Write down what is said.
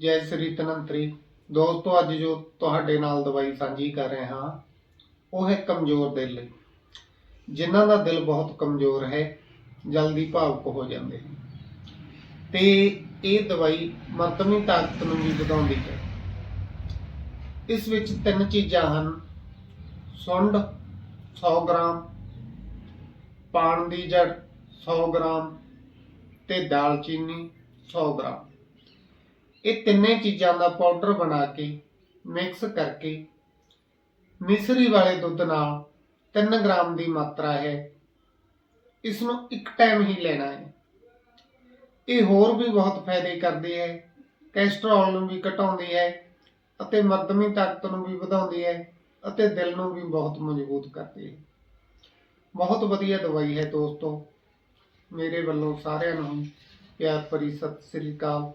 ਜੈ ਸ੍ਰੀ ਤਨੰਤਰੀ ਦੋਸਤੋ, ਅੱਜ ਜੋ ਤੁਹਾਡੇ ਨਾਲ ਦਵਾਈ ਸਾਂਝੀ ਕਰ ਰਹੇ ਹਾਂ, ਉਹ ਹੈ ਕਮਜ਼ੋਰ ਦਿਲ। ਲਈ ਜਿਨ੍ਹਾਂ ਦਾ ਦਿਲ ਬਹੁਤ ਕਮਜ਼ੋਰ ਹੈ, ਜਲਦੀ ਭਾਵੁਕ ਹੋ ਜਾਂਦੇ ਹਨ ਤੇ ਇਹ ਦਵਾਈ ਮਰਤਮੀ ਤਾਕਤ ਨੂੰ ਵੀ ਵਧਾਉਂਦੀ ਹੈ। ਇਸ ਵਿੱਚ ਤਿੰਨ ਚੀਜ਼ਾਂ ਹਨ। ਸੁੰਡ 100 ਗ੍ਰਾਮ, ਪਾਣ ਦੀ ਜੜ 100 ਗ੍ਰਾਮ ਤੇ ਦਾਲਚੀਨੀ 100 ਗ੍ਰਾਮ। ਇਹ ਤਿੰਨੇ ਚੀਜ਼ਾਂ ਦਾ ਪਾਊਡਰ ਬਣਾ ਕੇ ਮਿਕਸ ਕਰਕੇ, ਮਿਸਰੀ ਵਾਲੇ ਦੁੱਧ ਨਾਲ 3 ਗ੍ਰਾਮ ਦੀ ਮਾਤਰਾ ਹੈ। ਇਸ ਨੂੰ ਇੱਕ ਟਾਈਮ ਹੀ ਲੈਣਾ ਹੈ। ਇਹ ਹੋਰ ਵੀ ਬਹੁਤ ਫਾਇਦੇ ਕਰਦੀ ਹੈ ਕੋਲੇਸਟ੍ਰੋਲ ਨੂੰ ਵੀ ਘਟਾਉਂਦੀ ਹੈ ਅਤੇ ਮੱਧਮੀ ਤਾਕਤ ਨੂੰ ਵੀ ਵਧਾਉਂਦੀ ਹੈ ਅਤੇ ਦਿਲ ਨੂੰ ਵੀ ਬਹੁਤ ਮਜ਼ਬੂਤ ਕਰਦੀ ਹੈ। ਬਹੁਤ ਵਧੀਆ ਦਵਾਈ ਹੈ ਦੋਸਤੋ। ਮੇਰੇ ਵੱਲੋਂ ਸਾਰਿਆਂ ਨੂੰ ਪਿਆਰ ਭਰੀ ਸਤਿ ਸ੍ਰੀ ਅਕਾਲ।